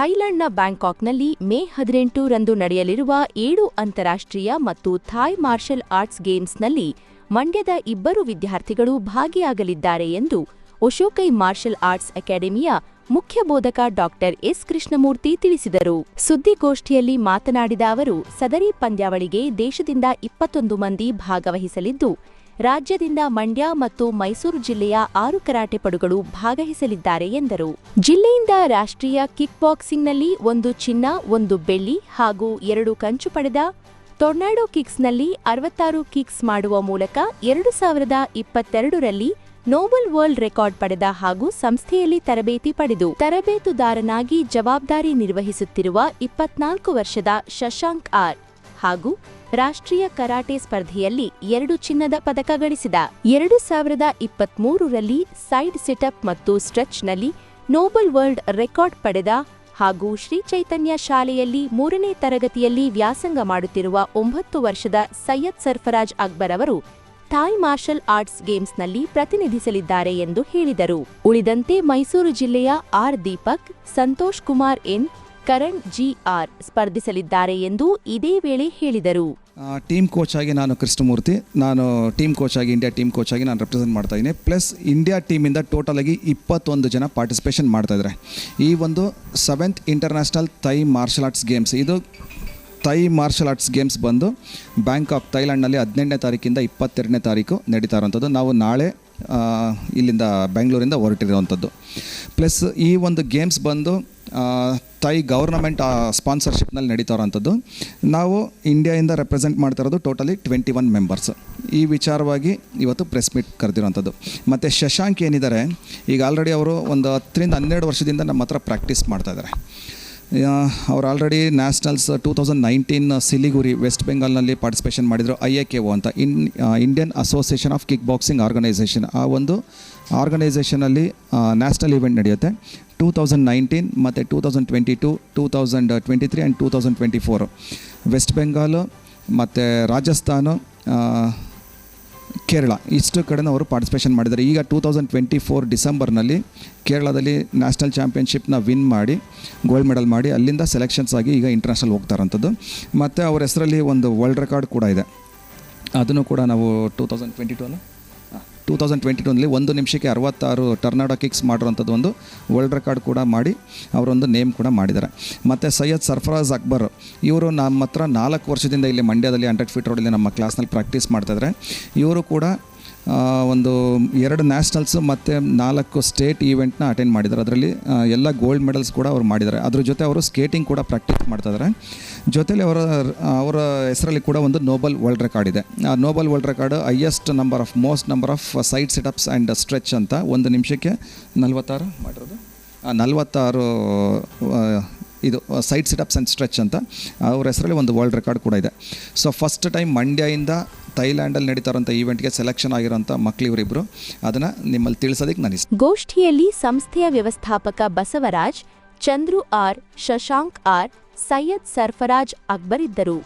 ಥೈಲ್ಯಾಂಡ್ನ ಬ್ಯಾಂಕಾಕ್ನಲ್ಲಿ ಮೇ ಹದಿನೆಂಟು ರಂದು ನಡೆಯಲಿರುವ ಏಳು ಅಂತಾರಾಷ್ಟ್ರೀಯ ಮತ್ತು ಥಾಯ್ ಮಾರ್ಷಲ್ ಆರ್ಟ್ಸ್ ಗೇಮ್ಸ್ನಲ್ಲಿ ಮಂಡ್ಯದ ಇಬ್ಬರು ವಿದ್ಯಾರ್ಥಿಗಳು ಭಾಗಿಯಾಗಲಿದ್ದಾರೆ ಎಂದು ಒಶೋಕೈ ಮಾರ್ಷಲ್ ಆರ್ಟ್ಸ್ ಅಕಾಡೆಮಿಯ ಮುಖ್ಯ ಬೋಧಕ ಡಾಕ್ಟರ್ ಎಸ್ ಕೃಷ್ಣಮೂರ್ತಿ ತಿಳಿಸಿದರು. ಸುದ್ದಿಗೋಷ್ಠಿಯಲ್ಲಿ ಮಾತನಾಡಿದ ಅವರು, ಸದರಿ ಪಂದ್ಯಾವಳಿಗೆ ದೇಶದಿಂದ ಇಪ್ಪತ್ತೊಂದು ಮಂದಿ ಭಾಗವಹಿಸಲಿದ್ದು ರಾಜ್ಯದಿಂದ ಮಂಡ್ಯ ಮತ್ತು ಮೈಸೂರು ಜಿಲ್ಲೆಯ ಆರು ಕರಾಟೆ ಪಡುಗಳು ಭಾಗವಹಿಸಲಿದ್ದಾರೆ ಎಂದರು. ಜಿಲ್ಲೆಯಿಂದ ರಾಷ್ಟ್ರೀಯ ಕಿಕ್ ಬಾಕ್ಸಿಂಗ್ನಲ್ಲಿ ಒಂದು ಚಿನ್ನ, ಒಂದು ಬೆಳ್ಳಿ ಹಾಗೂ ಎರಡು ಕಂಚು ಪಡೆದ ಟೊರ್ನಾಡೋ ಕಿಕ್ಸ್ನಲ್ಲಿ ಅರವತ್ತಾರು ಕಿಕ್ಸ್ ಮಾಡುವ ಮೂಲಕ ಎರಡು ಸಾವಿರದ ಇಪ್ಪತ್ತೆರಡರಲ್ಲಿ ನೋಬಲ್ ವರ್ಲ್ಡ್ ರೆಕಾರ್ಡ್ ಪಡೆದ ಹಾಗೂ ಸಂಸ್ಥೆಯಲ್ಲಿ ತರಬೇತಿ ಪಡೆದು ತರಬೇತುದಾರನಾಗಿ ಜವಾಬ್ದಾರಿ ನಿರ್ವಹಿಸುತ್ತಿರುವ ಇಪ್ಪತ್ನಾಲ್ಕು ವರ್ಷದ ಶಶಾಂಕ್ ಆರ್ ಹಾಗೂ ರಾಷ್ಟ್ರೀಯ ಕರಾಟೆ ಸ್ಪರ್ಧೆಯಲ್ಲಿ ಎರಡು ಚಿನ್ನದ ಪದಕ ಗಳಿಸಿದ. ಎರಡು ಸಾವಿರದ ಇಪ್ಪತ್ಮೂರರಲ್ಲಿ ಸೈಡ್ ಸಿಟಪ್ ಮತ್ತು ಸ್ಟ್ರೆಚ್ನಲ್ಲಿ ನೋಬಲ್ ವರ್ಲ್ಡ್ ರೆಕಾರ್ಡ್ ಪಡೆದ ಹಾಗೂ ಶ್ರೀ ಚೈತನ್ಯ ಶಾಲೆಯಲ್ಲಿ ಮೂರನೇ ತರಗತಿಯಲ್ಲಿ ವ್ಯಾಸಂಗ ಮಾಡುತ್ತಿರುವ ಒಂಬತ್ತು ವರ್ಷದ ಸೈಯದ್ ಸರ್ಫರಾಜ್ ಅಕ್ಬರ್ ಅವರು ಥಾಯ್ ಮಾರ್ಷಲ್ ಆರ್ಟ್ಸ್ ಗೇಮ್ಸ್ನಲ್ಲಿ ಪ್ರತಿನಿಧಿಸಲಿದ್ದಾರೆ ಎಂದು ಹೇಳಿದರು. ಉಳಿದಂತೆ ಮೈಸೂರು ಜಿಲ್ಲೆಯ R Deepak, Santhosh Kumar N Karan G R ಸ್ಪರ್ಧಿಸಲಿದ್ದಾರೆ ಎಂದು ಇದೇ ವೇಳೆ ಹೇಳಿದರು. ಟೀಮ್ ಕೋಚ್ ಆಗಿ ನಾನು ಕೃಷ್ಣಮೂರ್ತಿ, ನಾನು ಟೀಮ್ ಕೋಚ್ ಆಗಿ ಇಂಡಿಯಾ ಟೀಮ್ ಕೋಚ್ ಆಗಿ ನಾನು ರೆಪ್ರೆಸೆಂಟ್ ಮಾಡ್ತಾ ಇದ್ದೀನಿ. ಪ್ಲಸ್ ಇಂಡಿಯಾ ಟೀಮಿಂದ ಟೋಟಲ್ ಆಗಿ ಇಪ್ಪತ್ತೊಂದು ಜನ ಪಾರ್ಟಿಸಿಪೇಷನ್ ಮಾಡ್ತಾ ಇದ್ದಾರೆ. ಈ ಒಂದು seventh international Thai martial arts games ಇದು ಥೈ ಮಾರ್ಷಲ್ ಆರ್ಟ್ಸ್ ಗೇಮ್ಸ್ ಬಂದು ಬ್ಯಾಂಕಾಕ್ ಥೈಲ್ಯಾಂಡ್ನಲ್ಲಿ ಹದಿನೆಂಟನೇ ತಾರೀಕಿಂದ ಇಪ್ಪತ್ತೆರಡನೇ ತಾರೀಕು ನಡೀತಾ ಇರೋಂಥದ್ದು ನಾವು ನಾಳೆ ಇಲ್ಲಿಂದ ಬೆಂಗಳೂರಿಂದ ಹೊರಟಿರುವಂಥದ್ದು. ಪ್ಲಸ್ ಈ ಒಂದು ಗೇಮ್ಸ್ ಬಂದು ಥೈ ಗೌರ್ನಮೆಂಟ್ ಸ್ಪಾನ್ಸರ್ಶಿಪ್ನಲ್ಲಿ ನಡೀತಾ ಇರೋಂಥದ್ದು ನಾವು ಇಂಡಿಯಾಯಿಂದ ರೆಪ್ರೆಸೆಂಟ್ ಮಾಡ್ತಾ ಇರೋದು ಟೋಟಲಿ ಟ್ವೆಂಟಿ ಒನ್ ಮೆಂಬರ್ಸ್ ಈ ವಿಚಾರವಾಗಿ ಇವತ್ತು ಪ್ರೆಸ್ ಮೀಟ್ ಕರೆದಿರೋಂಥದ್ದು. ಮತ್ತು ಶಶಾಂಕ್ ಏನಿದ್ದಾರೆ, ಈಗ ಆಲ್ರೆಡಿ ಅವರು ಒಂದು ಹತ್ತರಿಂದ ಹನ್ನೆರಡು ವರ್ಷದಿಂದ ನಮ್ಮ ಹತ್ರ ಪ್ರಾಕ್ಟೀಸ್ ಮಾಡ್ತಾ ಇದ್ದಾರೆ. ಅವ್ರು already nationals two thousand nineteen Siliguri West ಬೆಂಗಾಲ್ನಲ್ಲಿ participation ಮಾಡಿದರು ಐ ಎ ಕೆ ಓ ಅಂತ. In Indian association of kick boxing organisation ಆ ಒಂದು ಆರ್ಗನೈಸೇಷನಲ್ಲಿ ನ್ಯಾಷನಲ್ ಇವೆಂಟ್ ನಡೆಯುತ್ತೆ. ಟೂ ತೌಸಂಡ್ ನೈನ್ಟೀನ್ ಮತ್ತು two thousand twenty two two thousand twenty three and two thousand twenty four West Bengal ಮತ್ತು ರಾಜಸ್ಥಾನ ಕೇರಳ ಇಷ್ಟು ಕಡೆ ಅವರು ಪಾರ್ಟಿಸಿಪೇಷನ್ ಮಾಡಿದ್ದಾರೆ. ಈಗ ಟೂ ತೌಸಂಡ್ ಟ್ವೆಂಟಿ ಫೋರ್ ಡಿಸೆಂಬರ್ನಲ್ಲಿ ಕೇರಳದಲ್ಲಿ ನ್ಯಾಷನಲ್ ಚಾಂಪಿಯನ್ಶಿಪ್ನ ವಿನ್ ಮಾಡಿ ಗೋಲ್ಡ್ ಮೆಡಲ್ ಮಾಡಿ, ಅಲ್ಲಿಂದ ಸೆಲೆಕ್ಷನ್ಸ್ ಆಗಿ ಈಗ ಇಂಟರ್ನ್ಯಾಷನಲ್ ಹೋಗ್ತಾರಂಥದ್ದು ಮತ್ತು ಅವ್ರ ಹೆಸರಲ್ಲಿ ಒಂದು ವರ್ಲ್ಡ್ ರೆಕಾರ್ಡ್ ಕೂಡ ಇದೆ. ಅದನ್ನು ಕೂಡ ನಾವು ಟೂ ತೌಸಂಡ್ ಟ್ವೆಂಟಿ ಟೂ ಅಲ್ಲ? ಟೂ ತೌಸಂಡ್ ಟ್ವೆಂಟಿ ಟೂನಲ್ಲಿ ಒಂದು ನಿಮಿಷಕ್ಕೆ ಅರವತ್ತಾರು ಟರ್ನಾಡೋ ಕಿಕ್ಸ್ ಮಾಡಿರೋಂಥದ್ದು ಒಂದು ವರ್ಲ್ಡ್ ರೆಕಾರ್ಡ್ ಕೂಡ ಮಾಡಿ ಅವರೊಂದು ನೇಮ್ ಕೂಡ ಮಾಡಿದ್ದಾರೆ. ಮತ್ತು ಸೈಯದ್ ಸರ್ಫರಾಜ್ ಅಕ್ಬರ್, ಇವರು ನಮ್ಮ ಹತ್ರ ನಾಲ್ಕು ವರ್ಷದಿಂದ ಇಲ್ಲಿ ಮಂಡ್ಯದಲ್ಲಿ ಹಂಡ್ರೆಡ್ ಫೀಟ್ ರೋಡಲ್ಲಿ ನಮ್ಮ ಕ್ಲಾಸ್ನಲ್ಲಿ ಪ್ರಾಕ್ಟೀಸ್ ಮಾಡ್ತಾಯಿದ್ದಾರೆ ಇವರು ಕೂಡ ಒಂದು ಎರಡು ನ್ಯಾಷನಲ್ಸ್ ಮತ್ತು ನಾಲ್ಕು ಸ್ಟೇಟ್ ಈವೆಂಟ್ನ ಅಟೆಂಡ್ ಮಾಡಿದ್ದಾರೆ. ಅದರಲ್ಲಿ ಎಲ್ಲ ಗೋಲ್ಡ್ ಮೆಡಲ್ಸ್ ಕೂಡ ಅವರು ಮಾಡಿದ್ದಾರೆ. ಅದ್ರ ಜೊತೆ ಅವರು ಸ್ಕೇಟಿಂಗ್ ಕೂಡ ಪ್ರಾಕ್ಟೀಸ್ ಮಾಡ್ತಾ ಇದ್ದಾರೆ. ಜೊತೆಲಿ ಅವರ ಅವರ ಹೆಸರಲ್ಲಿ ಕೂಡ ಒಂದು ನೋಬಲ್ ವರ್ಲ್ಡ್ ರೆಕಾರ್ಡ್ ಇದೆ. ಆ noble world record highest number of, most number of side setups and stretch ಅಂತ ಒಂದು ನಿಮಿಷಕ್ಕೆ ನಲ್ವತ್ತಾರು ಮಾಡಿರೋದು. ನಲ್ವತ್ತಾರು ಇದು, ಸೈಡ್ ಸಿಟಪ್ಸ್ ಆ್ಯಂಡ್ ಸ್ಟ್ರೆಚ್ ಅಂತ ಅವ್ರ ಹೆಸರಲ್ಲಿ ಒಂದು ವರ್ಲ್ಡ್ ರೆಕಾರ್ಡ್ ಕೂಡ ಇದೆ. ಸೊ, ಫಸ್ಟ್ ಟೈಮ್ ಮಂಡ್ಯದಿಂದ ಥೈಲ್ಯಾಂಡಲ್ಲಿ ನಡೀತಾ ಇರೋಂಥ ಈವೆಂಟ್ಗೆ ಸೆಲೆಕ್ಷನ್ ಆಗಿರೋಂಥ ಮಕ್ಳು ಇವರಿಬ್ಬರು ಅದನ್ನು ನಿಮ್ಮಲ್ಲಿ ತಿಳಿಸೋದಕ್ಕೆ ನಾನು ಗೋಷ್ಠಿಯಲ್ಲಿ ಸಂಸ್ಥೆಯ ವ್ಯವಸ್ಥಾಪಕ ಬಸವರಾಜ್, ಚಂದ್ರು ಆರ್, ಶಶಾಂಕ್ ಆರ್, ಸೈಯದ್ ಸರ್ಫರಾಜ್ ಅಕ್ಬರ್ ಇದ್ದರು.